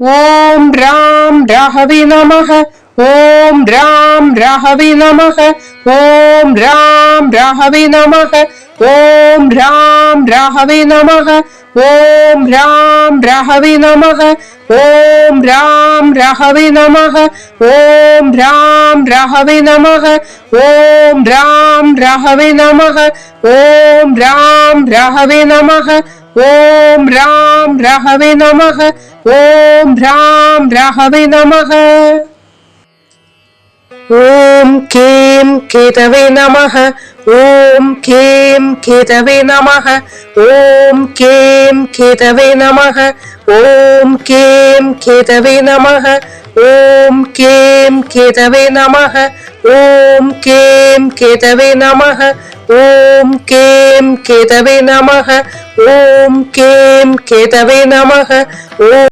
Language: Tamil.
ഓം രാം രാഹവി നമ ഓം രാം രാഹവി നമ ഓം രാം രാഹവി നമ ഓം രാം രാഹവി നമ ഓം രാം രാഹവി നമ ഓം രാം രാഹവി നമ ഓം രാം രാഹവി നമ ഓം രാം രാഹവി നമ ഓം രാം രാഹവി നമ ഓം രാം ராம் ராகவே நமக ஓம் ராம் ராகவே நமக ஓம் கேம் கேதவே நமக ஓம் கேம் கேதவே நமக ஓம் கேம் கேதவே நமக ஓம் கேம் கேதவே நமக ஓம் கேம் கேதவே நமக ஓம் கேம் கேதவே நமக ஓம் கேம் கேதவே நமக. ஓம் கேம் கேதவே நமக. ஓம்